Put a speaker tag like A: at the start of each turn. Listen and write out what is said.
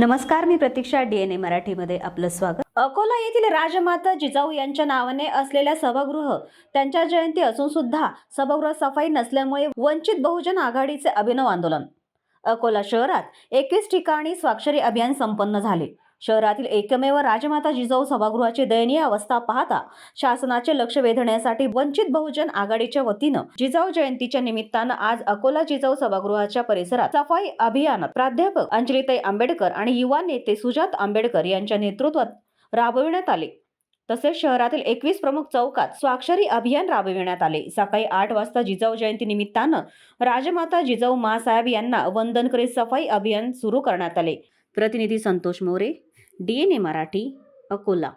A: नमस्कार मी प्रतीक्षा डीएनए मराठीमध्ये आपलं स्वागत. अकोला येथील राजमाता जिजाऊ यांच्या नावाने असलेल्या सभागृह त्यांच्या जयंती असून सुद्धा सभागृह सफाई नसल्यामुळे वंचित बहुजन आघाडीचे अभिनव आंदोलन. अकोला शहरात एकवीस ठिकाणी स्वाक्षरी अभियान संपन्न झाले. शहरातील एकमेव राजमाता जिजाऊ सभागृहाची दयनीय अवस्था पाहता शासनाचे लक्ष वेधण्यासाठी वंचित बहुजन आघाडीच्या वतीनं जिजाऊ जयंतीच्या निमित्तानं आज अकोला जिजाऊ सभागृहाच्या परिसरात सफाई अभियानात प्राध्यापक अंजलिताई आंबेडकर आणि युवा नेते सुजात आंबेडकर यांच्या नेतृत्वात राबविण्यात आले. तसेच शहरातील एकवीस प्रमुख चौकात स्वाक्षरी अभियान राबविण्यात आले. सकाळी आठ वाजता जिजाऊ जयंती निमित्तानं राजमाता जिजाऊ मासाहेब यांना वंदन करीत सफाई अभियान सुरू करण्यात आले. प्रतिनिधी Santosh More D N A Marathi Akola.